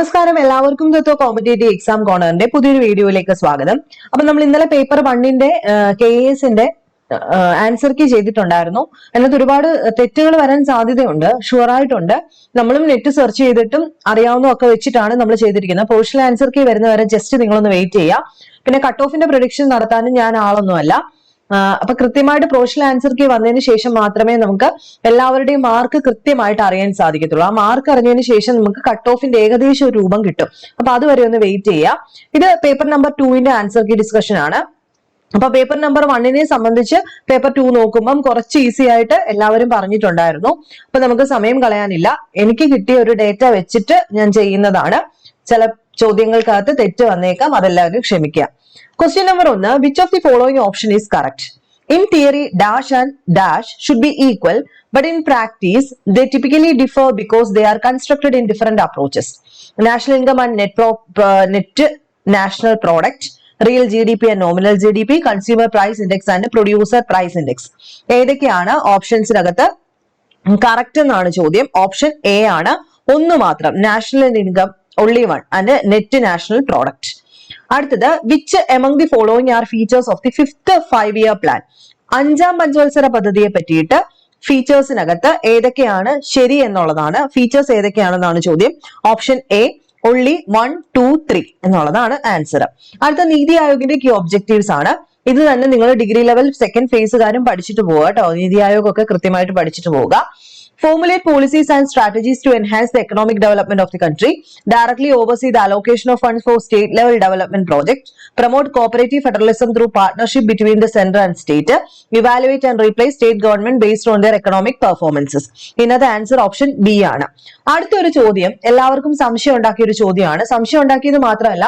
നമസ്കാരം. എല്ലാവർക്കും തത്വ competitive exam കോർണറിന്റെ പുതിയൊരു വീഡിയോയിലേക്ക് സ്വാഗതം. അപ്പൊ നമ്മൾ ഇന്നലെ പേപ്പർ വണ്ണിന്റെ കെ എസിന്റെ ആൻസർ കീ ചെയ്തിട്ടുണ്ടായിരുന്നു. അതിനകത്ത് ഒരുപാട് തെറ്റുകൾ വരാൻ സാധ്യതയുണ്ട്. ഷുവർ ആയിട്ടുണ്ട് നമ്മളും നെറ്റ് സെർച്ച് ചെയ്തിട്ടും അറിയാവുന്ന ഒക്കെ വെച്ചിട്ടാണ് നമ്മൾ ചെയ്തിരിക്കുന്നത്. പോർഷൽ ആൻസർ കീ വരുന്നവരെ ജസ്റ്റ് നിങ്ങളൊന്ന് വെയിറ്റ് ചെയ്യുക പിന്നെ കട്ട് ഓഫിന്റെ പ്രൊഡിക്ഷൻ നടത്താനും ഞാൻ ആളൊന്നുമല്ല. അപ്പൊ കൃത്യമായിട്ട് പ്രൊഫഷണൽ ആൻസർ കീ വന്നതിന് ശേഷം മാത്രമേ നമുക്ക് എല്ലാവരുടെയും മാർക്ക് കൃത്യമായിട്ട് അറിയാൻ സാധിക്കത്തുള്ളൂ. ആ മാർക്ക് അറിഞ്ഞതിന് ശേഷം നമുക്ക് കട്ട് ഓഫിന്റെ ഏകദേശം ഒരു രൂപം കിട്ടും. അപ്പൊ അതുവരെ ഒന്ന് വെയിറ്റ് ചെയ്യാം. ഇത് പേപ്പർ നമ്പർ ടുവിന്റെ ആൻസർ കീ ഡിസ്കഷൻ ആണ്. അപ്പൊ പേപ്പർ നമ്പർ വണ്ണിനെ സംബന്ധിച്ച് പേപ്പർ ടു നോക്കുമ്പം കുറച്ച് ഈസി ആയിട്ട് എല്ലാവരും പറഞ്ഞിട്ടുണ്ടായിരുന്നു. അപ്പൊ നമുക്ക് സമയം കളയാനില്ല. എനിക്ക് കിട്ടിയ ഒരു ഡേറ്റ വെച്ചിട്ട് ഞാൻ ചെയ്യുന്നതാണ്. ചില ചോദ്യങ്ങൾക്കകത്ത് തെറ്റ് വന്നേക്കാം അതെല്ലാവരും ക്ഷമിക്കുക. ക്വസ്റ്റ്യൻ നമ്പർ ഒന്ന് which of the following option is correct in theory dash and dash should be equal but in practice the typically differ because they are constructed in different approaches national income and net net national product real G D P and nominal G D P consumer price index and producer price index ഏതൊക്കെയാണ് ഓപ്ഷൻസിനകത്ത് correct എന്നാണ് ചോദ്യം? Option A ആണ്. ഒന്ന് മാത്രം national income only one and net national product അടുത്തത് which among the following are features of the fifth five year plan അഞ്ചാം പഞ്ചവത്സര പദ്ധതിയെ പറ്റിയിട്ട് ഫീച്ചേഴ്സിനകത്ത് ഏതൊക്കെയാണ് ശരി എന്നുള്ളതാണ്. ഫീച്ചേഴ്സ് ഏതൊക്കെയാണെന്നാണ് ചോദ്യം. Option A only one two three എന്നുള്ളതാണ് ആൻസർ അടുത്ത നീതി ആയോഗിന്റെ കീ ഒബ്ജക്റ്റീവ്സ് ആണ്. ഇത് തന്നെ നിങ്ങൾ ഡിഗ്രി ലെവൽ സെക്കൻഡ് ഫേസുകാരും പഠിച്ചിട്ട് പോവുക കേട്ടോ. നീതി ആയോഗൊക്കെ കൃത്യമായിട്ട് പഠിച്ചിട്ട് പോവുക. Formulate policies and strategies to enhance the economic development of the country, directly oversee the allocation of funds for state level development projects, promote cooperative federalism through partnership between the center and state, evaluate and replace state government based on their economic performances. ഇന്നത്തെ answer option B ആണ് അടുത്ത ഒരു ചോദ്യം എല്ലാവർക്കും സംശയം ഉണ്ടാക്കിയ ഒരു ചോദ്യമാണ് സംശയം ഉണ്ടാക്കിയത് മാത്രമല്ല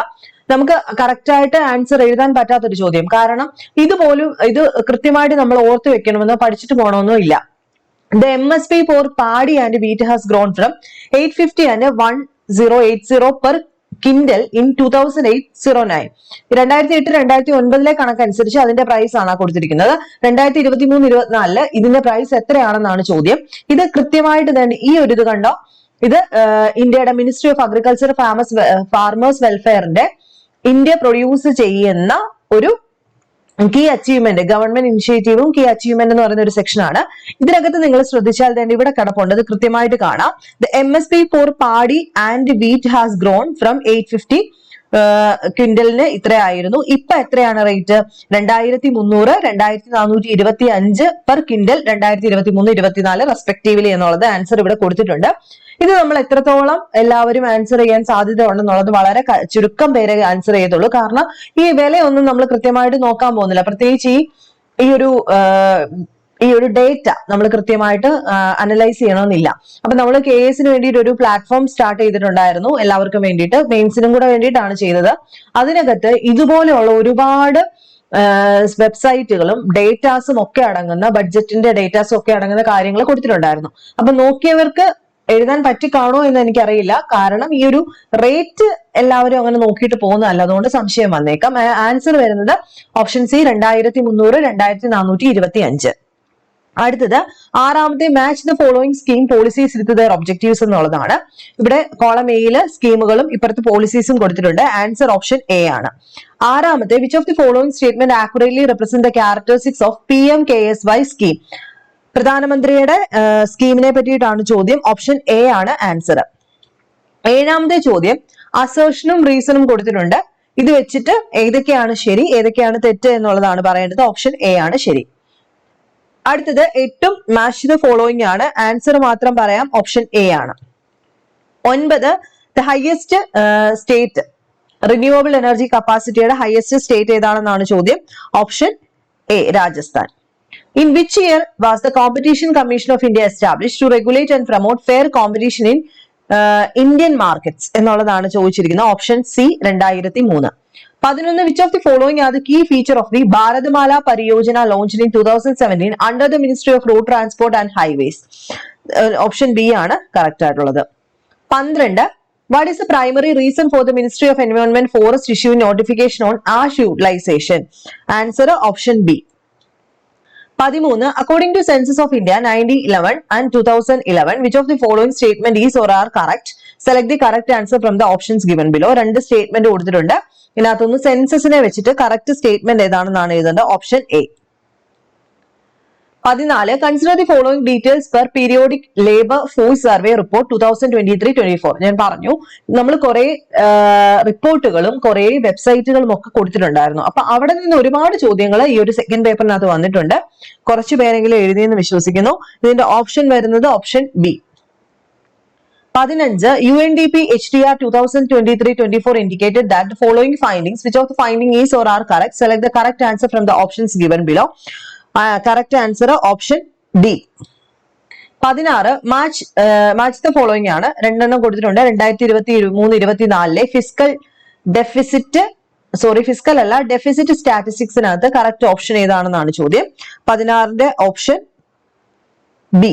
നമുക്ക് കറക്റ്റ് ആയിട്ട് ആൻസർ എഴുതാൻ പറ്റാത്തൊരു ചോദ്യം കാരണം ഇതുപോലും ഇത് കൃത്യമായിട്ട് നമ്മൾ ഓർത്ത് വെക്കണമെന്നോ പഠിച്ചിട്ട് പോകണമെന്നോ ഇല്ല The MSP for paddy and wheat has grown from 850 and 1080 per quintal in two thousand eight zero nine രണ്ടായിരത്തി എട്ട് രണ്ടായിരത്തി ഒൻപതിലെ കണക്കനുസരിച്ച് അതിന്റെ പ്രൈസ് ആണ് കൊടുത്തിരിക്കുന്നത്. രണ്ടായിരത്തി ഇരുപത്തി മൂന്ന് ഇരുപത്തിനാലിൽ ഇതിന്റെ പ്രൈസ് എത്രയാണെന്നാണ് ചോദ്യം. ഇത് കൃത്യമായിട്ട് തന്നെ ഈ ഒരു ഇത് കണ്ടോ? ഇത് ഇന്ത്യയുടെ ministry of agriculture farmers farmers വെൽഫെയറിന്റെ India produce ചെയ്യുന്ന ഒരു കീ അച്ചീവ്മെന്റ് ഗവൺമെന്റ് ഇനിഷ്യേറ്റീവും കീ അച്ചീവ്മെന്റ് എന്ന് പറയുന്ന ഒരു സെക്ഷൻ ആണ്. ഇതിനകത്ത് നിങ്ങൾ ശ്രദ്ധിച്ചാൽ തന്നെ ഇവിടെ കടപ്പുണ്ട്. ഇത് കൃത്യമായിട്ട് കാണാം. The M S P for paddy and wheat has grown from eight fifty ക്വിന്റലിന് ഇത്രയായിരുന്നു ഇപ്പൊ എത്രയാണ് റേറ്റ് രണ്ടായിരത്തി മുന്നൂറ് രണ്ടായിരത്തി നാനൂറ്റി ഇരുപത്തി അഞ്ച് പെർ ക്വിന്റൽ രണ്ടായിരത്തി ഇരുപത്തി മൂന്ന് ഇരുപത്തിനാല് റെസ്പെക്റ്റീവ്ലി എന്നുള്ളത് ആൻസർ ഇവിടെ കൊടുത്തിട്ടുണ്ട്. ഇത് നമ്മൾ എത്രത്തോളം എല്ലാവരും ആൻസർ ചെയ്യാൻ സാധ്യത ഉണ്ടെന്നുള്ളത് വളരെ ചുരുക്കം പേരെ ആൻസർ ചെയ്തുള്ളൂ. കാരണം ഈ വിലയൊന്നും നമ്മൾ കൃത്യമായിട്ട് നോക്കാൻ പോകുന്നില്ല. പ്രത്യേകിച്ച് ഈ ഈ ഒരു ഈ ഒരു ഡേറ്റ നമ്മൾ കൃത്യമായിട്ട് അനലൈസ് ചെയ്യണമെന്നില്ല അപ്പൊ നമ്മൾ കെ എസിന് വേണ്ടിയിട്ട് ഒരു പ്ലാറ്റ്ഫോം സ്റ്റാർട്ട് ചെയ്തിട്ടുണ്ടായിരുന്നു എല്ലാവർക്കും വേണ്ടിയിട്ട്. മെയിൻസിനും കൂടെ വേണ്ടിയിട്ടാണ് ചെയ്തത്. അതിനകത്ത് ഇതുപോലെയുള്ള ഒരുപാട് വെബ്സൈറ്റുകളും ഡേറ്റാസും ഒക്കെ അടങ്ങുന്ന ബഡ്ജറ്റിന്റെ ഡേറ്റാസും ഒക്കെ അടങ്ങുന്ന കാര്യങ്ങൾ കൊടുത്തിട്ടുണ്ടായിരുന്നു. അപ്പൊ നോക്കിയവർക്ക് എഴുതാൻ പറ്റിക്കാണോ എന്ന് എനിക്കറിയില്ല. കാരണം ഈ ഒരു റേറ്റ് എല്ലാവരും അങ്ങനെ നോക്കിയിട്ട് പോകുന്നതല്ല. അതുകൊണ്ട് സംശയം വന്നേക്കാം. ആൻസർ വരുന്നത് ഓപ്ഷൻ സി രണ്ടായിരത്തി മുന്നൂറ് രണ്ടായിരത്തി നാനൂറ്റി ഇരുപത്തി അഞ്ച് അടുത്തത് ആറാമത്തെ match the following scheme policies with their objectives എന്നുള്ളതാണ്. ഇവിടെ കോളം എയിൽ സ്കീമുകളും ഇപ്പുറത്ത് പോളിസീസും കൊടുത്തിട്ടുണ്ട്. ആൻസർ ഓപ്ഷൻ എ ആണ്. ആറാമത്തെ which of the following statement accurately represent the characteristics of P M K S Y scheme പ്രധാനമന്ത്രിയുടെ സ്കീമിനെ പറ്റിയിട്ടാണ് ചോദ്യം. ഓപ്ഷൻ എ ആണ് ആൻസർ ഏഴാമത്തെ ചോദ്യം അസേഷനും റീസണും കൊടുത്തിട്ടുണ്ട്. ഇത് വെച്ചിട്ട് ഏതൊക്കെയാണ് ശരി ഏതൊക്കെയാണ് തെറ്റ് എന്നുള്ളതാണ് പറയേണ്ടത്. ഓപ്ഷൻ എ ആണ് ശരി. അടുത്തത് എട്ടും മാച്ച് ദ ഫോളോയിങ് ആണ്. ആൻസർ മാത്രം പറയാം. ഓപ്ഷൻ എ ആണ്. ഒൻപത് the highest state renewable energy കപ്പാസിറ്റിയുടെ highest state ഏതാണെന്നാണ് ചോദ്യം. Option A Rajasthan. In which year was the competition commission of India establish to regulate and promote fair competition in Indian markets എന്നുള്ളതാണ് ചോദിച്ചിരിക്കുന്നത്. Option C രണ്ടായിരത്തി മൂന്ന് പതിനൊന്ന് which of the following are the key feature of the Bharatmala Pariyojana launch in two thousand seventeen under the ministry of road transport and highways option B ആണ് correct ആയിട്ടുള്ളത്. പന്ത്രണ്ട് what is the primary reason for the ministry of environment forest issue notification on ash utilisation answer option B പതിമൂന്ന് according to census of India ninety one and two thousand eleven which of the following statement is or are correct select the correct answer from the options given below രണ്ട് statement കൊടുത്തിട്ടുണ്ട്. ഇതിനകത്തൊന്ന് സെൻസസിനെ വെച്ചിട്ട് correct statement ഏതാണെന്നാണ് എഴുതേണ്ടത്? Option A പതിനാല് consider the following details per periodic labour force survey report two thousand twenty three twenty four ഞാൻ പറഞ്ഞു നമ്മൾ കുറെ റിപ്പോർട്ടുകളും കുറെ വെബ്സൈറ്റുകളും ഒക്കെ കൊടുത്തിട്ടുണ്ടായിരുന്നു. അപ്പൊ അവിടെ നിന്ന് ഒരുപാട് ചോദ്യങ്ങൾ ഈ ഒരു സെക്കൻഡ് പേപ്പറിനകത്ത് വന്നിട്ടുണ്ട്. കുറച്ച് പേരെങ്കിലും എഴുതിയെന്ന് വിശ്വസിക്കുന്നു. ഇതിന്റെ ഓപ്ഷൻ വരുന്നത് ഓപ്ഷൻ ബി പതിനഞ്ച് U N D P H D R two thousand twenty three twenty four indicated that following findings which of the finding is or are correct select the correct answer from the options given below correct answer option D പതിനാറ് match match the following ആണ്. രണ്ടെണ്ണം കൊടുത്തിട്ടുണ്ട്. രണ്ടായിരത്തി ഇരുപത്തി മൂന്ന് ഇരുപത്തിനാലിലെ fiscal deficit sorry physical അല്ല deficit സ്റ്റാറ്റിസ്റ്റിക്സിനകത്ത് കറക്റ്റ് ഓപ്ഷൻ ഏതാണെന്നാണ് ചോദ്യം. പതിനാറിന്റെ ഓപ്ഷൻ ബി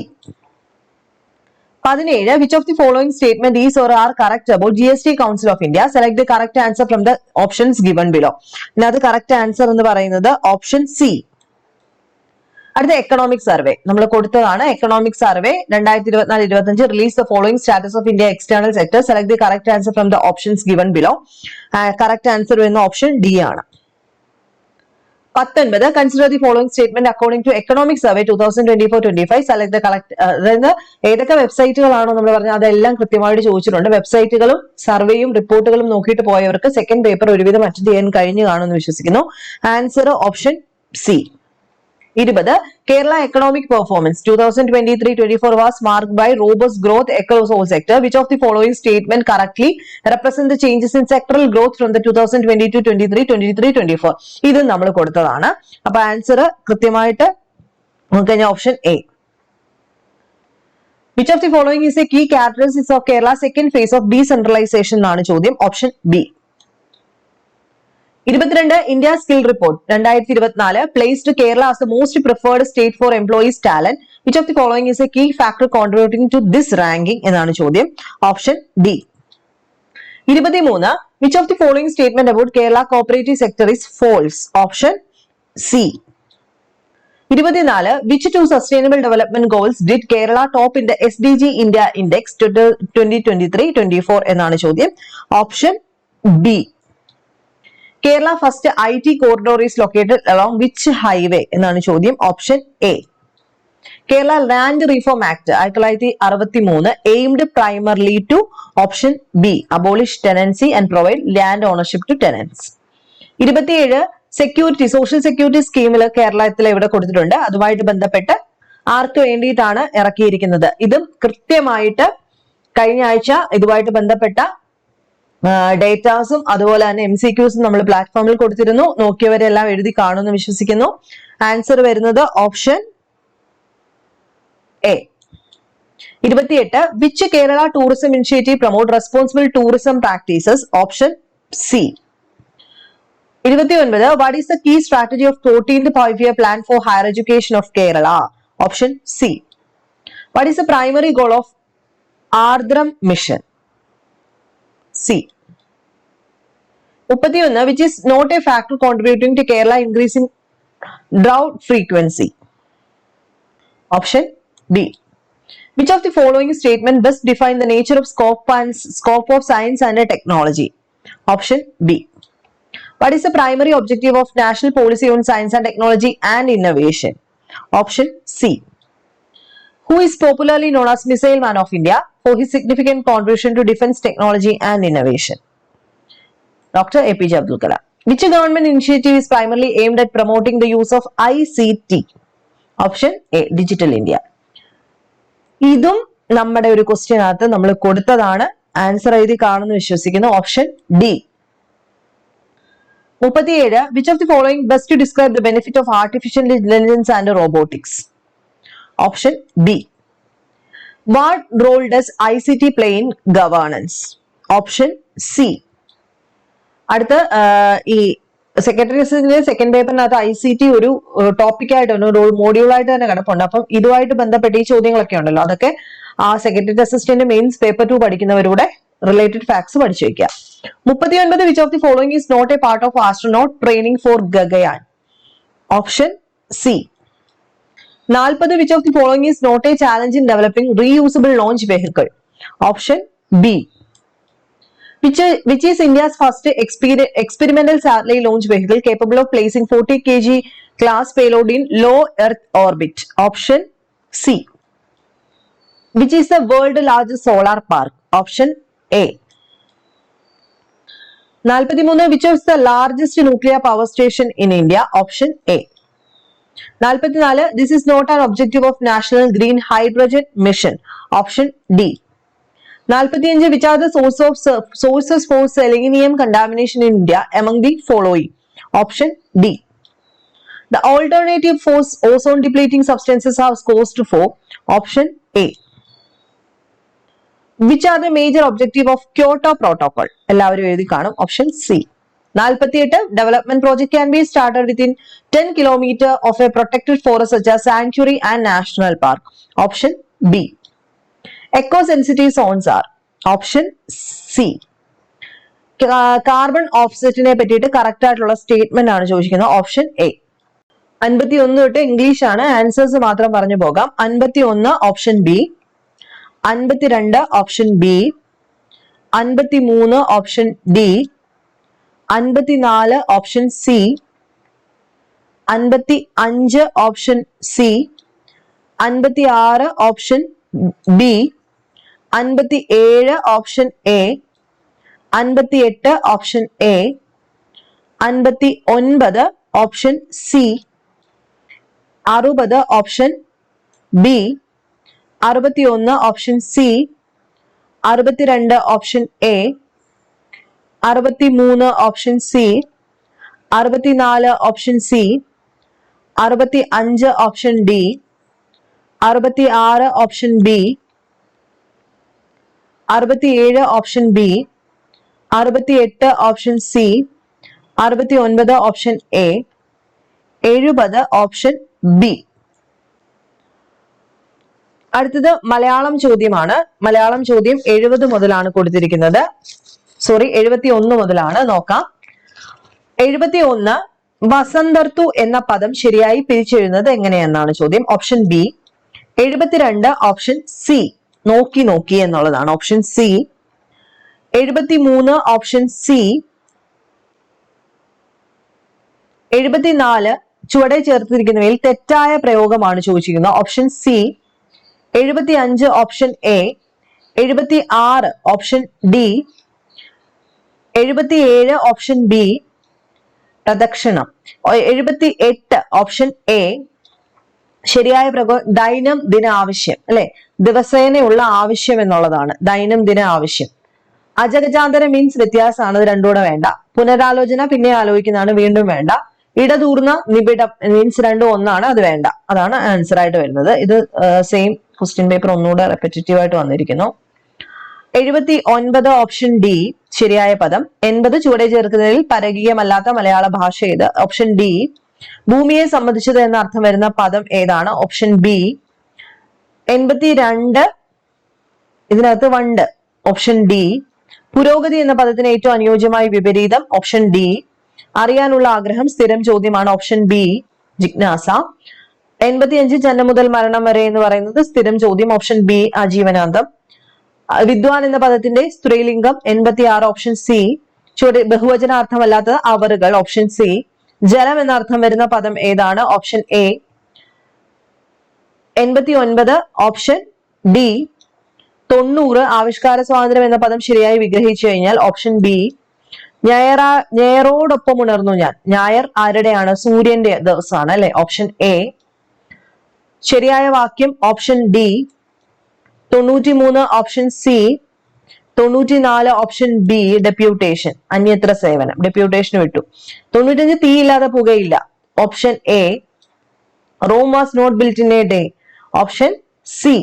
പതിനേഴ്. Which of the following statement is or are correct about G S T council of India select the correct answer from the options given below ഇതിനകത്ത് correct answer എന്ന് പറയുന്നത് option C അടുത്ത economic survey നമ്മൾ കൊടുത്തതാണ് economic survey രണ്ടായിരത്തി ഇരുപത്തിനാല് ഇരുപത്തഞ്ച് release the following status of India external sector select the correct answer from the options given below correct answer വരുന്ന ഓപ്ഷൻ ഡി ആണ്. പത്തൊൻപത്. കൺസിഡർ the following statement according to economic survey two thousand twenty four twenty five select collect അതായത് ഏതൊക്കെ വെബ്സൈറ്റുകളാണോ നമ്മൾ പറഞ്ഞത് അതെല്ലാം കൃത്യമായിട്ട് ചോദിച്ചിട്ടുണ്ട്. വെബ്സൈറ്റുകളും സർവേയും റിപ്പോർട്ടുകളും നോക്കിയിട്ട് പോയവർക്ക് സെക്കൻഡ് പേപ്പർ ഒരുവിധം അറ്റൻഡ് ചെയ്യാൻ കഴിഞ്ഞു കാണുമെന്ന് വിശ്വസിക്കുന്നു. ആൻസർ ഓപ്ഷൻ സി ഇരുപത്. Kerala economic performance two thousand twenty three twenty four was mark by robust growth across all sector which of the following statement correctly represent changes in sectoral growth from the two thousand twenty two twenty three twenty three twenty four ഇത് നമ്മൾ കൊടുത്തതാണ്. അപ്പൊ answer കൃത്യമായിട്ട് നോക്കിക്കഴിഞ്ഞാൽ option A which of the following is a key characteristics of Kerala second phase of decentralisation എന്നാണ് ചോദ്യം? Option B ഇരുപത്തിരണ്ട് India skill report രണ്ടായിരത്തി ഇരുപത്തിനാല് placed Kerala as the most preferred state for employees talent which of the following is a key factor contributing to this ranking എന്നാണ് ചോദ്യം. Option D ഇരുപത്തിമൂന്ന്. Which of the following statement about Kerala cooperative sector is false option C ഇരുപത്തിനാല്. Which to sustainable development goals did Kerala top in the S D G India index twenty twenty three twenty four എന്നാണ് ചോദ്യം. Option B Kerala first I T corridor is located along which highway എന്നാണ് ചോദ്യം. Option A Kerala land reform act ആയിരത്തി തൊള്ളായിരത്തി അറുപത്തി മൂന്ന് aimed primarily to option B abolish tenancy and provide land ownership to tenants ഇരുപത്തിയേഴ് security social security സ്കീമിൽ കേരളത്തിൽ ഇവിടെ കൊടുത്തിട്ടുണ്ട്. അതുമായിട്ട് ബന്ധപ്പെട്ട് ആർക്ക് വേണ്ടിയിട്ടാണ് ഇറക്കിയിരിക്കുന്നത്? ഇതും കൃത്യമായിട്ട് കഴിഞ്ഞ ആഴ്ച ഇതുമായിട്ട് ബന്ധപ്പെട്ട ഡേറ്റാസും അതുപോലെ തന്നെ എം സി ക്യൂസും നമ്മൾ പ്ലാറ്റ്ഫോമിൽ കൊടുത്തിരുന്നു. നോക്കിയവരെല്ലാം എഴുതി കാണുമെന്ന് വിശ്വസിക്കുന്നു. ആൻസർ വരുന്നത് ഓപ്ഷൻ എ ഇരുപത്തിയെട്ട് which Kerala tourism initiative promote responsible tourism practices option C ഇരുപത്തി ഒൻപത് what is the key strategy of fourteenth five year plan for higher education of Kerala option C what is the primary goal of Aardram mission C മുപ്പത്തിയൊന്ന് which is not a factor contributing to Kerala increasing drought frequency option B which of the following statement best define the nature of scope and scope of science and technology option B What is the primary objective of national policy on science and technology and innovation? Option C. Who is popularly known as Missile Man of India for his significant contribution to defense technology and innovation? Dr. APJ Abdul Kalam. Which government initiative is primarily aimed at promoting the use of ICT? Option A. Digital India. ഇതും നമ്മുടെ ഒരു ക്വസ്റ്റ്യനകത്ത് നമ്മൾ കൊടുത്തതാണ് answer എഴുതി കാണുന്നു വിശ്വസിക്കുന്നു option D മുപ്പത്തിയേഴ് which of the following best to describe the benefit of artificial intelligence and robotics option B what role does I C T play in governance option C അടുത്ത ഈ സെക്രട്ടറി സെക്കൻഡ് പേപ്പറിനകത്ത് I C T ഒരു topic ആയിട്ട് ഒരു module ആയിട്ട് തന്നെ കിടപ്പുണ്ട്. അപ്പം ഇതുമായിട്ട് ബന്ധപ്പെട്ട് ഈ ചോദ്യങ്ങളൊക്കെ ഉണ്ടല്ലോ അതൊക്കെ ആ secretary assistant mains paper two പഠിക്കുന്നവരുടെ related facts പഠിച്ചു വെക്കുക മുപ്പത്തിയൊൻപത് which of the following is not a part of astronaut training for Gaganyaan option C നാൽപ്പത് which of the following is not a challenge in developing reusable launch vehicle option B which, which is India's first exper experimental satellite launch vehicle capable of placing 40 kg class payload in low Earth orbit? Option C. Which is the world largest solar park? Option A. 43 which is the largest nuclear power station in India? Option A. 44 this is not an objective of national green hydrogen mission. Option D. 45 which are the source of sources for selenium contamination in India among the following? Option D. The alternative for ozone depleting substances are caused for? Option A. Which are the major objective of Kyoto Protocol? എല്ലാവരും എഴുതി കാണും option C നാൽപ്പത്തിയെട്ട് development project can be started within ten kilometre of a protected forest such sanctuary and national park option B eco sensitive zones are option C carbon ഓഫ്സെറ്റിനെ പറ്റിയിട്ട് correct ആയിട്ടുള്ള statement ആണ് ചോദിക്കുന്നത്. Option A അൻപത്തി ഒന്ന് തൊട്ട് English ആണ്. Answers മാത്രം പറഞ്ഞു പോകാം. അൻപത്തി ഒന്ന് ഓപ്ഷൻ ബി അൻപത്തിരണ്ട് ഓപ്ഷൻ ബി അൻപത്തി മൂന്ന് ഓപ്ഷൻ ഡി അൻപത്തിനാല് ഓപ്ഷൻ സി അൻപത്തി അഞ്ച് ഓപ്ഷൻ സി അൻപത്തി ആറ് ഓപ്ഷൻ ബി അൻപത്തി ഏഴ് ഓപ്ഷൻ എ അൻപത്തി എട്ട് ഓപ്ഷൻ എ അൻപത്തി ഒൻപത് ഓപ്ഷൻ സി അറുപത് ഓപ്ഷൻ ബി അറുപത്തി ഒന്ന് ഓപ്ഷൻ സി അറുപത്തിരണ്ട് ഓപ്ഷൻ എ അറുപത്തി മൂന്ന് ഓപ്ഷൻ സി അറുപത്തിനാല് ഓപ്ഷൻ സി അറുപത്തി അഞ്ച് ഓപ്ഷൻ ഡി അറുപത്തി ആറ് ഓപ്ഷൻ ബി അറുപത്തിയേഴ് ഓപ്ഷൻ ബി അറുപത്തിയെട്ട് ഓപ്ഷൻ സി അറുപത്തി ഒൻപത് ഓപ്ഷൻ എ എഴുപത് ഓപ്ഷൻ ബി അടുത്തത് മലയാളം ചോദ്യമാണ്. മലയാളം ചോദ്യം എഴുപത് മുതലാണ് കൊടുത്തിരിക്കുന്നത്. സോറി എഴുപത്തി ഒന്ന് മുതലാണ്. നോക്കാം. എഴുപത്തി ഒന്ന് വസന്തർത്തു എന്ന പദം ശരിയായി പിരിച്ചെഴുന്നത് എങ്ങനെയെന്നാണ് ചോദ്യം. ഓപ്ഷൻ ബി എഴുപത്തിരണ്ട് ഓപ്ഷൻ സി നോക്കി നോക്കി എന്നുള്ളതാണ്. ഓപ്ഷൻ സി എഴുപത്തി മൂന്ന് ഓപ്ഷൻ സി എഴുപത്തിനാല് ചുവടെ ചേർത്തിരിക്കുന്നവയിൽ തെറ്റായ പ്രയോഗമാണ് ചോദിച്ചിരിക്കുന്നത്. ഓപ്ഷൻ സി എഴുപത്തി അഞ്ച് ഓപ്ഷൻ എ എഴുപത്തി ആറ് ഓപ്ഷൻ ഡി എഴുപത്തിയേഴ് ഓപ്ഷൻ ബി പ്രദക്ഷിണം. എഴുപത്തി എട്ട് ഓപ്ഷൻ എ ശരിയായ പ്രകോ ദൈനം ദിന ആവശ്യം അല്ലെ? ദിവസേനയുള്ള ആവശ്യം എന്നുള്ളതാണ് ദൈനം ദിന ആവശ്യം. അജഗജാന്തര മീൻസ് വ്യത്യാസമാണ് രണ്ടുകൂടെ വേണ്ട. പുനരാലോചന പിന്നെ ആലോചിക്കുന്നതാണ് വീണ്ടും വേണ്ട. ഇടതൂർന്ന നിബിഡം മീൻസ് രണ്ടും ഒന്നാണ് അത് വേണ്ട. അതാണ് ആൻസർ ആയിട്ട് വരുന്നത്. ഇത് സെയിം ക്വസ്റ്റ്യൻ പേപ്പർ ഒന്നുകൂടെ റെപ്പറ്റേറ്റീവ് ആയിട്ട് വന്നിരിക്കുന്നു. എഴുപത്തി ഒൻപത് ഓപ്ഷൻ ഡി ശരിയായ പദം. എൺപത് ചുവടെ ചേർക്കുന്നതിൽ പരകീയമല്ലാത്ത മലയാള ഭാഷ ഏത്? ഓപ്ഷൻ ഡി ഭൂമിയെ സംബന്ധിച്ചത് എന്ന അർത്ഥം വരുന്ന പദം ഏതാണ്? ഓപ്ഷൻ ബി എൺപത്തി രണ്ട് ഇതിനകത്ത് വണ്ട്. ഓപ്ഷൻ ഡി പുരോഗതി എന്ന പദത്തിന് ഏറ്റവും അനുയോജ്യമായ വിപരീതം. ഓപ്ഷൻ ഡി അറിയാനുള്ള ആഗ്രഹം സ്ഥിരം ചോദ്യമാണ്. ഓപ്ഷൻ ബി ജിജ്ഞാസ. എൺപത്തിയഞ്ച് ജന്മം മുതൽ മരണം വരെ എന്ന് പറയുന്നത് സ്ഥിരം ചോദ്യം. ഓപ്ഷൻ ബി ആജീവനാന്തം. വിദ്വാൻ എന്ന പദത്തിന്റെ സ്ത്രീലിംഗം എൺപത്തി ആറ് ഓപ്ഷൻ സി ചുവടെ ബഹുവചനാർത്ഥമല്ലാത്ത അവറുകൾ ഓപ്ഷൻ സി ജലം എന്നർത്ഥം വരുന്ന പദം ഏതാണ്? ഓപ്ഷൻ എ എൺപത്തി ഒൻപത് ഓപ്ഷൻ ഡി തൊണ്ണൂറ് ആവിഷ്കാര സ്വാതന്ത്ര്യം എന്ന പദം ശരിയായി വിഗ്രഹിച്ചു കഴിഞ്ഞാൽ ഓപ്ഷൻ ബി ഞായറാ ഞായറോടൊപ്പം ഉണർന്നു ഞാൻ. ഞായർ ആരുടെയാണ്? സൂര്യന്റെ ദിവസമാണ് അല്ലെ? ഓപ്ഷൻ എ ശരിയായ വാക്യം ഓപ്ഷൻ ഡി തൊണ്ണൂറ്റി മൂന്ന് ഓപ്ഷൻ സി തൊണ്ണൂറ്റിനാല് ഓപ്ഷൻ ബി ഡെപ്യൂട്ടേഷൻ അന്യത്ര സേവനം. ഡെപ്യൂട്ടേഷൻ വിട്ടു. തൊണ്ണൂറ്റഞ്ച് തീ ഇല്ലാതെ പുകയില്ല. Option A Rome was not built in a day option C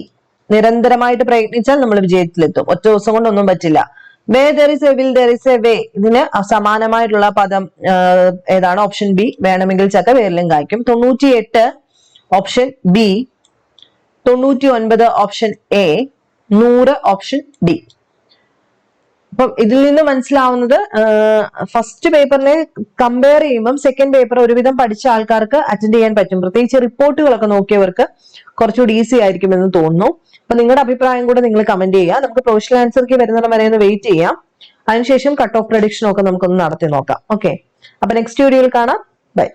നിരന്തരമായിട്ട് പ്രയത്നിച്ചാൽ നമ്മൾ വിജയത്തിലെത്തും. ഒറ്റ ദിവസം കൊണ്ടൊന്നും പറ്റില്ല. Where there is a will there is a way ഇതിന് സമാനമായിട്ടുള്ള പദം ഏതാണ്? ഓപ്ഷൻ ബി വേണമെങ്കിൽ ചക്ക വേരിലും കായ്ക്കും. തൊണ്ണൂറ്റി എട്ട് ഓപ്ഷൻ ബി തൊണ്ണൂറ്റി ഒൻപത് ഓപ്ഷൻ എ നൂറ് ഓപ്ഷൻ ഡി അപ്പം ഇതിൽ നിന്ന് മനസ്സിലാവുന്നത് ഫസ്റ്റ് പേപ്പറിനെ കമ്പയർ ചെയ്യുമ്പം സെക്കൻഡ് പേപ്പർ ഒരുവിധം പഠിച്ച ആൾക്കാർക്ക് അറ്റൻഡ് ചെയ്യാൻ പറ്റും. പ്രത്യേകിച്ച് റിപ്പോർട്ടുകളൊക്കെ നോക്കിയവർക്ക് കുറച്ചുകൂടി ഈസി ആയിരിക്കും എന്ന് തോന്നുന്നു. അപ്പൊ നിങ്ങളുടെ അഭിപ്രായം കൂടെ നിങ്ങൾ കമന്റ് ചെയ്യുക. നമുക്ക് പ്രൊഫഷണൽ ആൻസർക്ക് വരുന്നിടം വരെ ഒന്ന് വെയിറ്റ് ചെയ്യാം. അതിനുശേഷം കട്ട് ഓഫ് പ്രഡിക്ഷൻ ഒക്കെ നമുക്കൊന്ന് നടത്തി നോക്കാം. ഓക്കെ അപ്പൊ നെക്സ്റ്റ് വീഡിയോയിൽ കാണാം. ബൈ